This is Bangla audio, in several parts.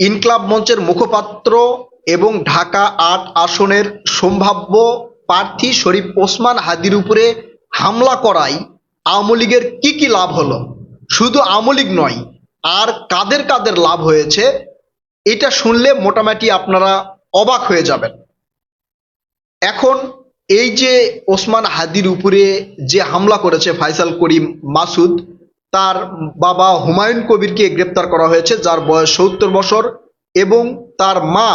ইনক্লাব মঞ্চের মুখপাত্র এবং ঢাকা আট আসনের সম্ভাব্য প্রার্থী শরীফ ওসমান হাদির উপরে হামলা করায় আওয়ামী লীগের কি কি লাভ হলো? শুধু আওয়ামী লীগ নয়, আর কাদের কাদের লাভ হয়েছে? এটা শুনলে মোটামুটি আপনারা অবাক হয়ে যাবেন। এখন এই যে ওসমান হাদির উপরে যে হামলা করেছে ফাইসাল করিম মাসুদ তার বাবা হুমায়ুন কবিরকে গ্রেপ্তার করা হয়েছে, যার বয়স সত্তর বছর, এবং তার মা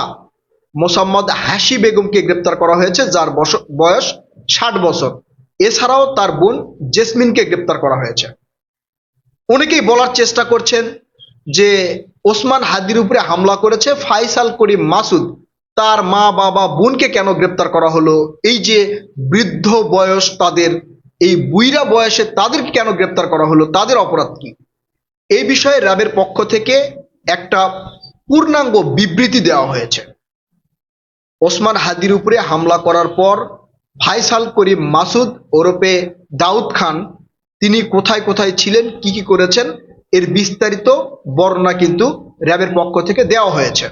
মোসাম্মদ হাসি বেগমকে গ্রেপ্তার করা হয়েছে, যার বয়স ষাট বছর। এছাড়াও তার বোন জেসমিনকে গ্রেপ্তার করা হয়েছে। অনেকেই বলার চেষ্টা করছেন যে ওসমান হাদির উপরে হামলা করেছে ফাইসাল করিম মাসুদ। তার মা, বাবা, বোনকে কেন গ্রেপ্তার করা হলো? এই যে বৃদ্ধ বয়স তাদের এই বুইরা বয়সে তাদেরকে কেন গ্রেপ্তার করা হলো? তাদের অপরাধ কি? এই বিষয়ে র্যাবের পক্ষ থেকে একটা পূর্ণাঙ্গ বিবৃতি দেওয়া হয়েছে। ওসমান হাদির উপরে হামলা করার পর ফাইসাল করিম মাসুদ ওরফে দাউদ খান, তিনি কোথায় কোথায় ছিলেন, কি কি করেছেন, এর বিস্তারিত বর্ণনা কিন্তু র্যাবের পক্ষ থেকে দেওয়া হয়েছে।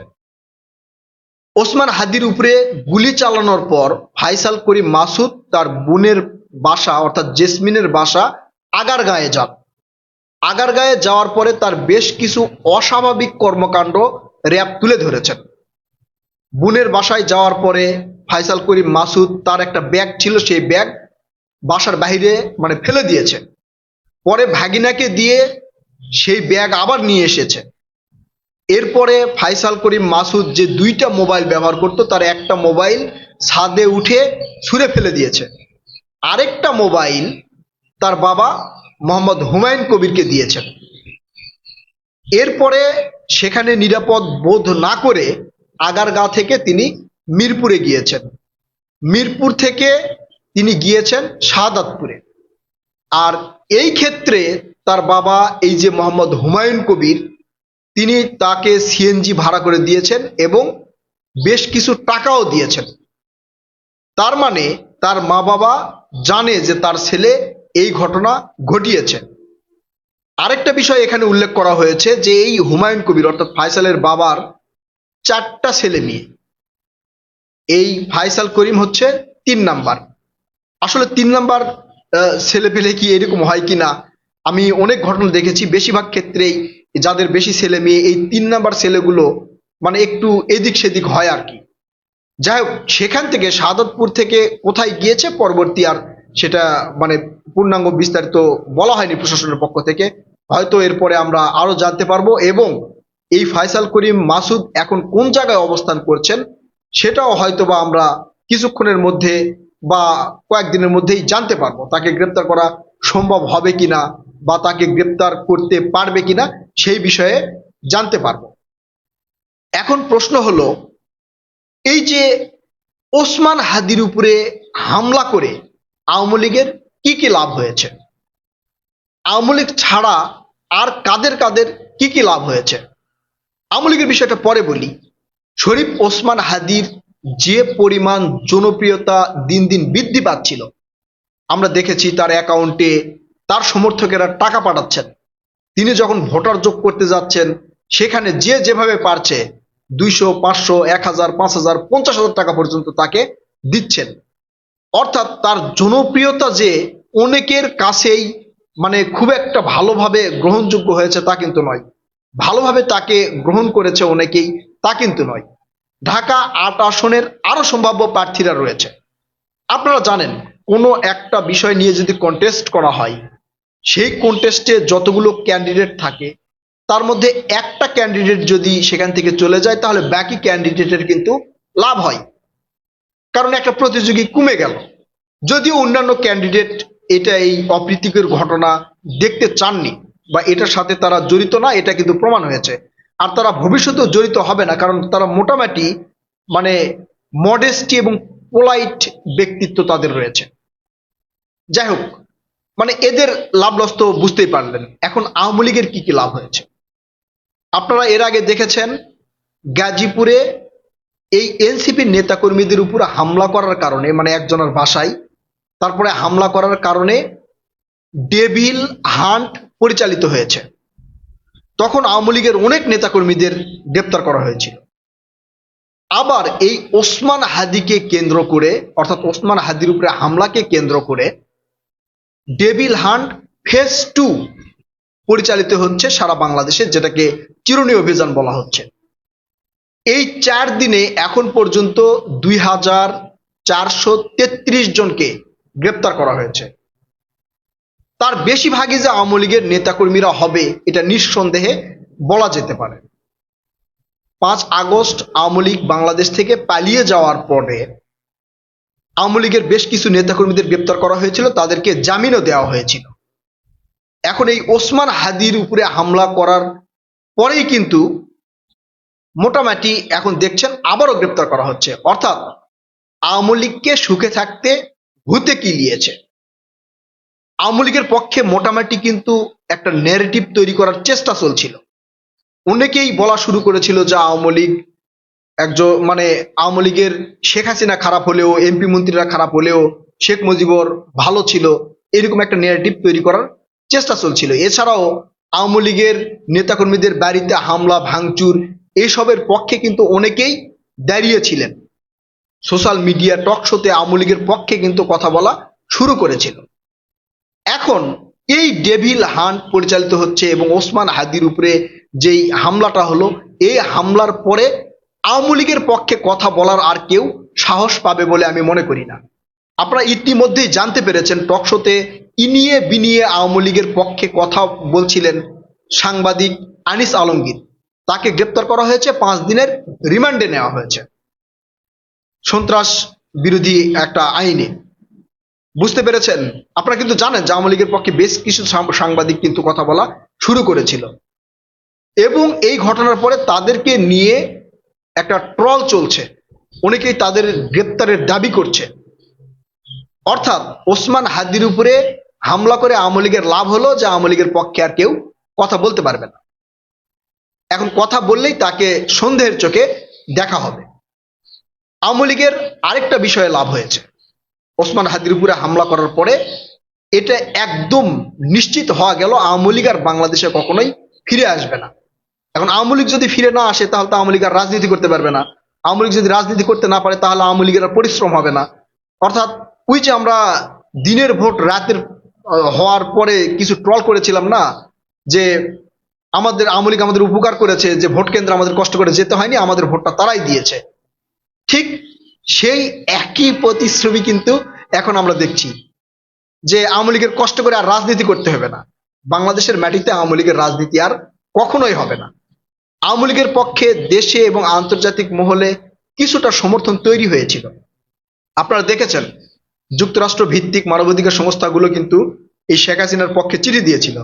ওসমান হাদির উপরে গুলি চালানোর পর ফাইসাল করিম মাসুদ তার বোনের বাসা, অর্থাৎ জেসমিনের বাসা আগারগাঁয়ে যান। আগারগাঁয়ে যাওয়ার পরে তার বেশ কিছু অস্বাভাবিক কর্মকাণ্ড র্যাব তুলে ধরেছেন। বোনের বাসায় যাওয়ার পরে ফাইসাল করিম মাসুদ তার একটা ব্যাগ ছিল, সেই ব্যাগ বাসার বাইরে মানে ফেলে দিয়েছে। পরে ভাগিনাকে দিয়ে সেই ব্যাগ আবার নিয়ে এসেছে। এরপরে ফাইসাল করিম মাসুদ যে দুইটা মোবাইল ব্যবহার করত, তার একটা মোবাইল ছাদে উঠে ছুঁড়ে ফেলে দিয়েছে। আরেকটা মোবাইল তার বাবা মোহাম্মদ হুমায়ুন কবিরকে দিয়েছেন। এরপরে সেখানে নিরাপদ বোধ না করে আগারগাঁ থেকে তিনি মিরপুরে গিয়েছেন। মিরপুর থেকে তিনি গিয়েছেন শাহাদাতপুরে। আর এই ক্ষেত্রে তার বাবা এই যে মোহাম্মদ হুমায়ুন কবির, তিনি তাকে সিএনজি ভাড়া করে দিয়েছেন এবং বেশ কিছু টাকাও দিয়েছেন। তার মানে তার মা বাবা জানে যে তার ছেলে এই ঘটনা ঘটিয়েছে। আরেকটা বিষয় এখানে উল্লেখ করা হয়েছে যে এই হুমায়ুন কবির, অর্থাৎ ফাইসালের বাবার চারটা ছেলে মেয়ে। এই ফাইসাল করিম হচ্ছে তিন নাম্বার। আসলে তিন নাম্বার ছেলে পেলে কি এরকম হয় কি না আমি অনেক ঘটনা দেখেছি, বেশিরভাগ ক্ষেত্রেই যাদের বেশি ছেলে মেয়ে, এই তিন নাম্বার ছেলেগুলো মানে একটু এদিক সেদিক হয় আর কি। যাই হোক, সেখান থেকে সাদতপুর থেকে কোথায় গিয়েছে পরবর্তী আর সেটা মানে পূর্ণাঙ্গ বিস্তারিত বলা হয়নি প্রশাসনের পক্ষ থেকে। হয়তো এরপরে আমরা আরও জানতে পারব এবং এই ফাইসাল করিম মাসুদ এখন কোন জায়গায় অবস্থান করছেন সেটাও হয়তো বা আমরা কিছুক্ষণের মধ্যে বা কয়েকদিনের মধ্যেই জানতে পারব। তাকে গ্রেপ্তার করা সম্ভব হবে কিনা বা তাকে গ্রেপ্তার করতে পারবে কিনা সেই বিষয়ে জানতে পারব। এখন প্রশ্ন হলো এই যে ওসমান হাদির উপরে হামলা করে আওয়ামী লীগের কি কি লাভ হয়েছে? আওয়ামী লীগ ছাড়া আর কাদের কাদের কি কি লাভ হয়েছে? আওয়ামী লীগের বিষয়টা পরে বলি। শরীফ ওসমান হাদির যে পরিমাণ জনপ্রিয়তা দিন দিন বৃদ্ধি পাচ্ছিল, আমরা দেখেছি তার অ্যাকাউন্টে তার সমর্থকেরা টাকা পাঠাচ্ছেন। তিনি যখন ভোটার যোগ করতে যাচ্ছেন, সেখানে যে যেভাবে পারছে দুইশো, পাঁচশো, এক হাজার, পাঁচ হাজার, পঞ্চাশ হাজার টাকা পর্যন্ত তাকে দিচ্ছেন। অর্থাৎ তার জনপ্রিয়তা যে অনেকের কাছেই মানে খুব একটা ভালোভাবে গ্রহণযোগ্য হয়েছে তা কিন্তু নয়। ভালোভাবে তাকে গ্রহণ করেছে অনেকেই তা কিন্তু নয়। ঢাকা আট আসনের আরও সম্ভাব্য প্রার্থীরা রয়েছে। আপনারা জানেন, কোনো একটা বিষয় নিয়ে যদি কন্টেস্ট করা হয়, সেই কন্টেস্টে যতগুলো ক্যান্ডিডেট থাকে তার মধ্যে একটা ক্যান্ডিডেট যদি সেখান থেকে চলে যায়, তাহলে বাকি ক্যান্ডিডেটের কিন্তু লাভ হয়। কারণ একটা প্রতিযোগী কমে গেল। যদিও অন্যান্য ক্যান্ডিডেট এটা এই অপ্রীতিকর ঘটনা দেখতে চাননি বা এটার সাথে তারা জড়িত না, এটা কিন্তু প্রমাণ হয়েছে। আর তারা ভবিষ্যতেও জড়িত হবে না, কারণ তারা মোটামুটি মানে মডেস্টি এবং পোলাইট ব্যক্তিত্ব তাদের রয়েছে। যাই হোক মানে এদের লাভ লস তো বুঝতেই পারলেন। এখন আওয়ামী লীগের কি কি লাভ হয়েছে? আপনারা এর আগে দেখেছেন গাজীপুরে এই এনসিপির নেতাকর্মীদের উপর হামলা করার কারণে মানে একজনের বাসায়, তারপরে হামলা করার কারণে ডেভিল হান্ট পরিচালিত হয়েছে। তখন আওয়ামী লীগের অনেক নেতাকর্মীদের গ্রেপ্তার করা হয়েছিল। আবার এই ওসমান হাদিকে কেন্দ্র করে, অর্থাৎ ওসমান হাদির উপরে হামলাকে কেন্দ্র করে, ডেভিল হান্ট ফেস টু পরিচালিত হচ্ছে সারা বাংলাদেশে, যেটাকে চিরুনি অভিযান বলা হচ্ছে। এই চার দিনে এখন পর্যন্ত দুই হাজার চারশো তেত্রিশ জনকে গ্রেপ্তার করা হয়েছে। তার বেশিরভাগই যে আওয়ামী লীগের নেতাকর্মীরা হবে, এটা নিঃসন্দেহে বলা যেতে পারে। পাঁচ আগস্ট আওয়ামী লীগ বাংলাদেশ থেকে পালিয়ে যাওয়ার পরে আওয়ামী লীগের বেশ কিছু নেতাকর্মীদের গ্রেপ্তার করা হয়েছিল, তাদেরকে জামিনও দেওয়া হয়েছিল। এখন এই ওসমান হাদির উপরে হামলা করার পরেই কিন্তু মোটামুটি এখন দেখছেন আবারও গ্রেপ্তার করা হচ্ছে। অর্থাৎ আওয়ামী লীগকে সুখে থাকতে ভূতে কিলিয়েছে আওয়ামী লীগের পক্ষে মোটামুটি কিন্তু একটা ন্যারেটিভ তৈরি করার চেষ্টা চলছিল। অনেকেই বলা শুরু করেছিল যে আওয়ামী লীগ একজন মানে আওয়ামী লীগের শেখ হাসিনা খারাপ হলেও, এমপি মন্ত্রীরা খারাপ হলেও, শেখ মুজিবর ভালো ছিল, এরকম একটা ন্যারেটিভ তৈরি করার চেষ্টা চলছিল। এছাড়াও আওয়ামী লীগের নেতাকর্মীদের বাড়িতে হামলা, ভাঙচুর, এসবের পক্ষে কিন্তু অনেকেই দাঁড়িয়েছিলেন সোশ্যাল মিডিয়া, টক শোতে আওয়ামী লীগের পক্ষে কিন্তু কথা বলা শুরু করেছিল। এখন এই ডেভিল হান্ট পরিচালিত হচ্ছে এবং ওসমান হাদির উপরে যেই হামলাটা হলো, এই হামলার পরে আওয়ামী লীগের পক্ষে কথা বলার আর কেউ সাহস পাবে বলে আমি মনে করি না। আপনারা ইতিমধ্যেই জানতে পেরেছেন টকশোতে ইনিয়ে বিনিয়ে আওয়ামী লীগের পক্ষে কথা বলছিলেন সাংবাদিক আনিস আলমগীর। তাকে গ্রেপ্তার করা হয়েছে, পাঁচ দিনের রিমান্ডে নেওয়া হয়েছে। সন্ত্রাস বিরোধী একটা আইনে। বুঝতে পেরেছেন? আপনারা কিন্তু জানেন যে আওয়ামী লীগের পক্ষে বেশ কিছু সাংবাদিক কিন্তু কথা বলা শুরু করেছিল। এবং এই ঘটনার পরে তাদেরকে নিয়ে একটা ট্রল চলছে। অনেকেই তাদের গ্রেপ্তারের দাবি করছে। অর্থাৎ ওসমান হাদির উপরে হামলা করে আওয়ামী লীগের লাভ হলো যে আওয়ামী লীগের পক্ষে আর কেউ কথা বলতে পারবে না। এখন কথা বললেই তাকে সন্দেহের চোখে দেখা হবে। আওয়ামী লীগের আরেকটা বিষয়ে লাভ হয়েছে। ওসমান হাদির উপরে হামলা করার পরে এটা একদম নিশ্চিত হওয়া গেল আওয়ামী লীগ আর বাংলাদেশে কখনোই ফিরে আসবে না। এখন আওয়ামী লীগ যদি ফিরে না আসে তাহলে তো আওয়ামী লীগ আর রাজনীতি করতে পারবে না। আওয়ামী লীগ যদি রাজনীতি করতে না পারে তাহলে আওয়ামী লীগের পরিশ্রম হবে না। অর্থাৎ যে আমরা দিনের ভোট, রাতের হওয়ার পরে কিছু ট্রল করেছিলাম না? যে আমাদের আমলিক আমাদের উপকার করেছে, যে ভোট কেন্দ্রে আমাদের কষ্ট করে যেতে হয়নি, আমাদের ভোটটা তারাই দিয়েছে। ঠিক সেই একই প্রতিশ্রুতি কিন্তু এখন আমরা দেখছি। যে আওয়ামী লীগের কষ্ট করে আর রাজনীতি করতে হবে না। বাংলাদেশের মাটিতে আওয়ামী লীগের রাজনীতি আর কখনোই হবে না। আওয়ামী লীগের পক্ষে দেশে এবং আন্তর্জাতিক মহলে কিছুটা সমর্থন তৈরি হয়েছিল। আপনারা দেখেছেন যুক্তরাষ্ট্র ভিত্তিক মানবাধিকার সংস্থাগুলো কিন্তু এই শেখ হাসিনার পক্ষে চিঠি দিয়েছিল।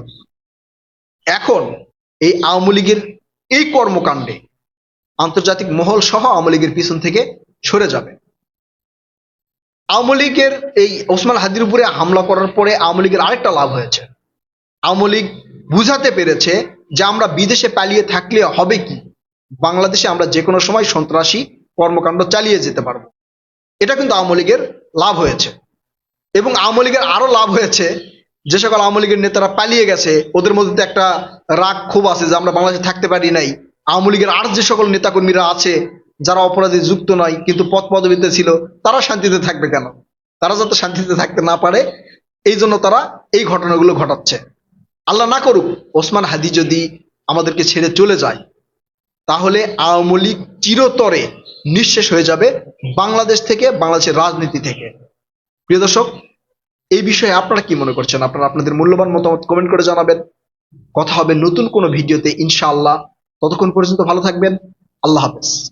এখন এই আওয়ামী লীগের এই কর্মকাণ্ডে আন্তর্জাতিক মহল সহ আওয়ামী লীগের পিছন থেকে সরে যাবে। আওয়ামী লীগের এই ওসমান হাদির উপরে হামলা করার পরে আওয়ামী লীগের আরেকটা লাভ হয়েছে। আওয়ামী লীগ বুঝাতে পেরেছে যে আমরা বিদেশে পালিয়ে থাকলে হবে কি? বাংলাদেশে আমরা যে কোনো সময় সন্ত্রাসী কর্মকাণ্ড চালিয়ে যেতে পারব। এটা কিন্তু আওয়ামী লীগের লাভ হয়েছে। এবং আওয়ামী লীগের আরও লাভ হয়েছে যে সকল আওয়ামী লীগের নেতারা পালিয়ে গেছে, ওদের মধ্যে তো একটা রাগ ক্ষোভ আছে যে আমরা বাংলাদেশে থাকতে পারি নাই। আওয়ামী লীগের আর যে সকল নেতাকর্মীরা আছে, যারা অপরাধে যুক্ত নয়, কিন্তু পদ পদবিতে ছিল, তারা শান্তিতে থাকবে কেন? তারা যাতে শান্তিতে থাকতে না পারে, এই জন্য তারা এই ঘটনাগুলো ঘটাচ্ছে। আল্লাহ না করুক, ওসমান হাদি যদি আমাদেরকে ছেড়ে চলে যায়, তাহলে আওয়ামী লীগ চিরতরে নিঃশেষ হয়ে যাবে বাংলাদেশ থেকে, বাংলাদেশের রাজনীতি থেকে। প্রিয় দর্শক, এই বিষয়ে আপনারা কি মনে করছেন? আপনারা আপনাদের মূল্যবান মতামত কমেন্ট করে জানাবেন। কথা হবে নতুন কোনো ভিডিওতে, ইনশাআল্লাহ। ততক্ষণ পর্যন্ত ভালো থাকবেন। আল্লাহ হাফেজ।